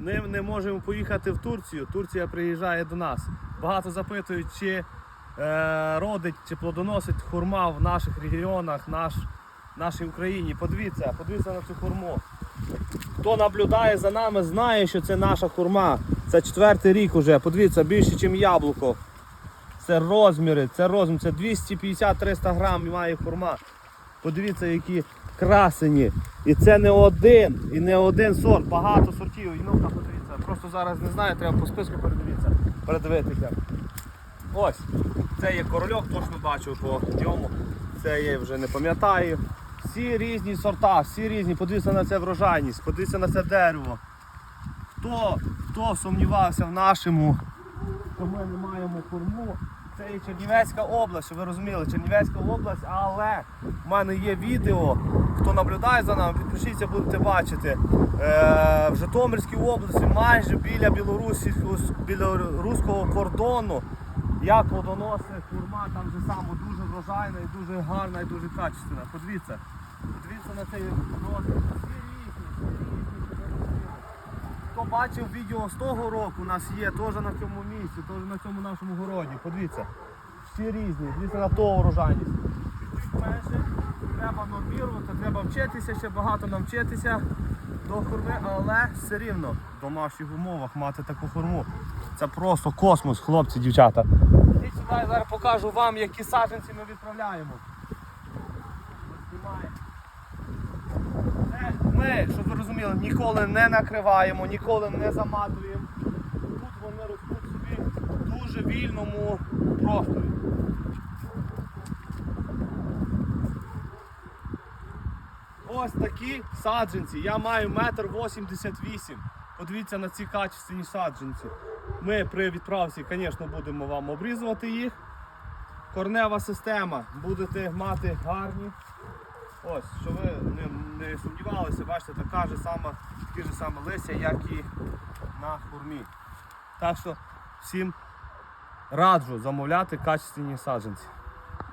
ми не можемо поїхати в Турцію. Турція приїжджає до нас. Багато запитують, чи е, родить, чи плодоносить хурма в наших регіонах, наш, нашій Україні. Подивіться, подивіться на цю хурму. Хто наблюдає за нами, знає, що це наша хурма. Це четвертий рік уже. Подивіться, більше, ніж яблуко. Це розміри, це розмір, це 250-300 грам має хурма. Подивіться, які красені. І це не один, і не один сорт, багато сортів. І ну-ка, подивіться. Просто зараз не знаю, треба по списку передивитися. передивитися. Ось, це є корольок, точно бачив по ньому. Це я вже не пам'ятаю. Всі різні сорта, всі різні. Подивіться на це врожайність, подивіться на це дерево. Хто, хто сумнівався в нашому, що ми не маємо корму, це є Чернівецька область, щоб ви розуміли, Чернівецька область, але в мене є відео. Хто наблюдає за нами, підпишіться, будете бачити. Е, в Житомирській області, майже біля Білорусі, білоруського кордону. Я плодоносив хурма, там же само дуже врожайна і дуже гарна і дуже качественна. Подивіться. Подивіться на цей розуміли. Хто бачив відео з того року, у нас є теж на цьому місці, теж на цьому нашому городі. Подивіться. Всі різні, дивіться на того урожайність. Чуть менше, треба нормірувати, треба вчитися, ще багато нам вчитися до хурми, але все рівно в домашніх умовах мати таку хурму. Це просто космос, хлопці, дівчата. Ідіть сюди, зараз покажу вам, які саджанці ми відправляємо. Ми, щоб ви розуміли, ніколи не накриваємо, ніколи не заматуємо. Тут вони ростуть собі в дуже вільному просторі. Ось такі саджанці. Я маю метр вісімдесят вісім. Подивіться на ці качественні саджанці. Ми при відправці, звісно, будемо вам обрізувати їх. Корнева система. Будете мати гарні. Ось, що ви не, не сумнівалися, бачите, така ж сама, такі ж саме листя, як і на хурмі. Так що всім раджу замовляти качественні саджанці.